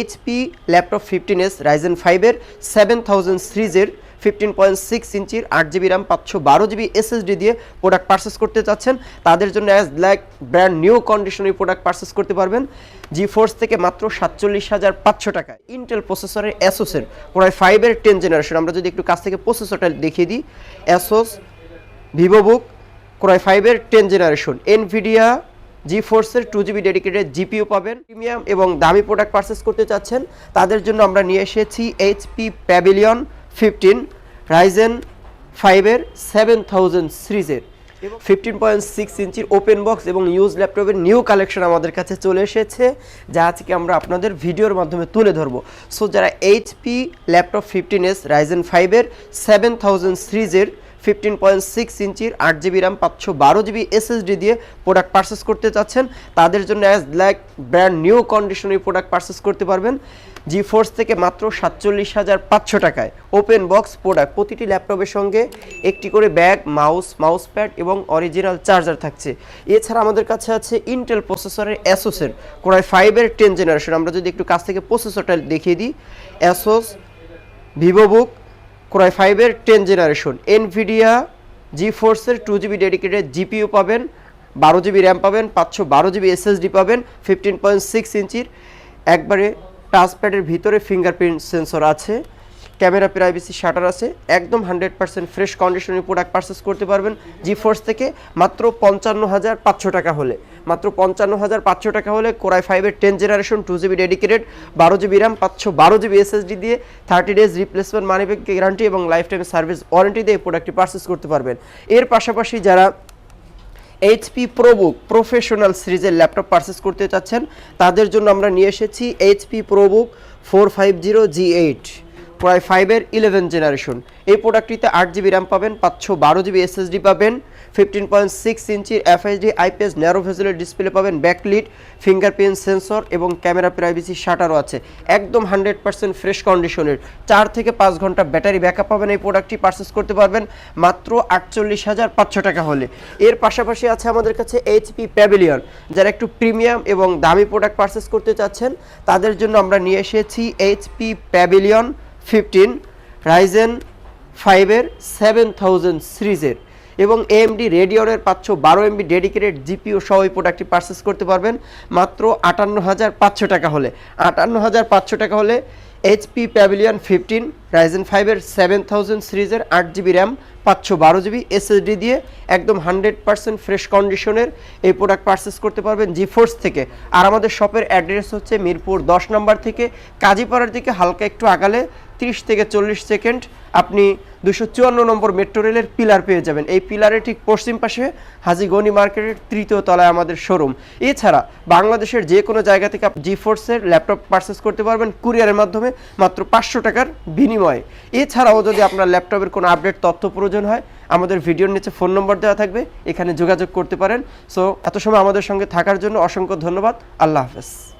HP laptop fifteen S Ryzen ফাইভের seven thousand সিরিজের fifteen point six ইঞ্চির আট জিবি র্যাম পাঁচশো বারো জিবি এসএসডি দিয়ে প্রোডাক্ট পারচেস করতে চাচ্ছেন। তাদের জন্য অ্যাজ লাইক ব্র্যান্ড নিউ কন্ডিশনে প্রোডাক্ট পারচেস করতে পারবেন। জি ফোর্স থেকে মাত্র সাতচল্লিশ হাজার পাঁচশো টাকা। ইন্টেল প্রসেসরের অ্যাসোসের প্রায় ফাইভের টেন জেনারেশন আমরা যদি একটু কাছ থেকে প্রসেসরটা দেখিয়ে দিই। অ্যাসোস ভিভোবুক ক্রয় ফাইভের টেন জেনারেশন এনভিডিয়া জি ফোর্সের টু জিবি ডেডিকেটেড জিপিও পাবেন। প্রিমিয়াম এবং দামি প্রোডাক্ট পারচেস করতে চাচ্ছেন তাদের জন্য আমরা নিয়ে এসেছি এইচপি প্যাভিলিয়ন ফিফটিন রাইজেন ফাইভের সেভেন থাউজেন্ড সিরিজের ফিফটিন পয়েন্ট সিক্স ইঞ্চির ওপেন বক্স এবং ইউজ ল্যাপটপের নিউ কালেকশন আমাদের কাছে চলে এসেছে যা আজকে আমরা আপনাদের ভিডিওর মাধ্যমে তুলে ধরবো। সো যারা HP laptop fifteen S Ryzen ফাইভের সেভেন থাউজেন্ড সিরিজের ফিফটিন পয়েন্ট সিক্স ইঞ্চির আট জিবি র্যাম, পাঁচশো বারো জিবি এসএসডি দিয়ে প্রোডাক্ট পারচেস করতে চাচ্ছেন। তাদের জন্য অ্যাজ লাইক ব্র্যান্ড নিউ কন্ডিশনে প্রোডাক্ট পারচেস করতে পারবেন। জি ফোর্স থেকে মাত্র সাতচল্লিশ হাজার পাঁচশো টাকায়। ওপেন বক্স প্রোডাক্ট প্রতিটি ল্যাপটপের সঙ্গে একটি করে ব্যাগ মাউস মাউস প্যাড এবং অরিজিনাল চার্জার থাকছে। এছাড়া আমাদের কাছে আছে ইন্টেল প্রসেসরের অ্যাসোসের কোরাই ফাইভের টেন জেনারেশন আমরা যদি একটু কাছ থেকে প্রসেসরটা দেখিয়ে দিই। অ্যাসোস ভিভোবুক ক্রয় ফাইভের টেন জেনারেশন এনভিডিয়া জি ফোর্সের টু জিবি ডেডিকেটেড জিপিও পাবেন, বারো জিবি র্যাম পাবেন, পাঁচশো বারো জিবি এসএসডি পাবেন ফিফটিন পয়েন্ট সিক্স ইঞ্চির একবারে টাচপ্যাডের ভিতরে ফিঙ্গারপ্রিন্ট সেন্সর আছে। ক্যামেরা প্রাইভেসি শাটার আছে, একদম হান্ড্রেড পার্সেন্ট ফ্রেশ কন্ডিশনের প্রোডাক্ট পারচেস করতে পারবেন জি ফোর্স থেকে মাত্র পঞ্চান্ন হাজার পাঁচশো টাকা হলে। মাত্র পঞ্চান্ন হাজার পাঁচশো টাকা হলে কোরাই ফাইভের ten generation, two GB dedicated, বারো জিবি র্যাম, পাঁচশো বারো জিবি এসএসডি দিয়ে thirty days replacement money back guarantee এবং লাইফ টাইম সার্ভিস ওয়ারেন্টি দিয়ে প্রোডাক্টটি পারচেস করতে পারবেন। এর পাশাপাশি যারা এইচপি প্রোবুক প্রফেশনাল সিরিজের ল্যাপটপ পারচেস করতে চাচ্ছেন, তাদের জন্য আমরা নিয়ে এসেছি HP ProBook four five zero G eight প্রায় ফাইভের ইলেভেন জেনারেশন এই প্রোডাক্টটিতে আট জিবি র্যাম পাবেন, পাঁচশো বারো জিবি এসএসডি পাবেন ফিফটিন পয়েন্ট সিক্স ইঞ্চির এফএসডি আইপিএস ন্যারো ভেজেলের ডিসপ্লে পাবেন ব্যাকলিট ফিঙ্গারপ্রিন্ট সেন্সর এবং ক্যামেরা প্রাইভেসি শাটারও আছে। একদম হান্ড্রেড পার্সেন্ট ফ্রেশ কন্ডিশনের চার থেকে পাঁচ ঘণ্টা ব্যাটারি ব্যাকআপ পাবেন এই প্রোডাক্টটি পারচেস করতে পারবেন মাত্র আটচল্লিশ হাজার পাঁচশো টাকা হলে। এর পাশাপাশি আছে আমাদের কাছে এইচপি প্যাভিলিয়ন যারা একটু প্রিমিয়াম এবং দামি প্রোডাক্ট পারচেস করতে চাচ্ছেন, তাদের জন্য আমরা নিয়ে এসেছি এইচপি প্যাভিলিয়ন ফিফটিন রাইজেন ফাইভের সেভেন থাউজেন্ড সিরিজের এবং এএমডি রেডিওনের পাঁচশো বারো এমবি ডেডিকেটেড জিপিও সহ এই প্রোডাক্টটি পারচেস করতে পারবেন মাত্র আটান্ন হাজার পাঁচশো টাকা হলে। আটান্ন হাজার পাঁচশো টাকা হলে এইচপি প্যাভিলিয়ন ফিফটিন রাইজেন ফাইভের সেভেন থাউজেন্ড সিরিজের আট জিবি র্যাম পাঁচশো বারো জিবি এসএসডি দিয়ে একদম হান্ড্রেড পার্সেন্ট ফ্রেশ কন্ডিশনের এই প্রোডাক্ট পারচেস করতে পারবেন জি ফোর্স থেকে। আর আমাদের শপের অ্যাড্রেস হচ্ছে মিরপুর দশ নম্বর থেকে কাজীপাড়ার দিকে, হালকা একটু আগালে তিরিশ থেকে চল্লিশ সেকেন্ড আপনি দুশো চুয়ান্ন নম্বর মেট্রো রেলের পিলার পেয়ে যাবেন। এই পিলারের ঠিক পশ্চিম পাশে হাজি গনি মার্কেটের তৃতীয় তলায় আমাদের শোরুম। এছাড়া বাংলাদেশের যে কোনো জায়গা থেকে জি ফোর্সের ল্যাপটপ পারচেস করতে পারবেন কুরিয়ারের মাধ্যমে মাত্র পাঁচশো টাকার বিনিময়ে। এছাড়াও যদি আপনার ল্যাপটপের কোনো আপডেট তথ্য প্রয়োজন হয়, আমাদের ভিডিওর নিচে ফোন নম্বর দেওয়া থাকবে, এখানে যোগাযোগ করতে পারেন। সো এত সময় আমাদের সঙ্গে থাকার জন্য অসংখ্য ধন্যবাদ। আল্লাহ হাফেজ।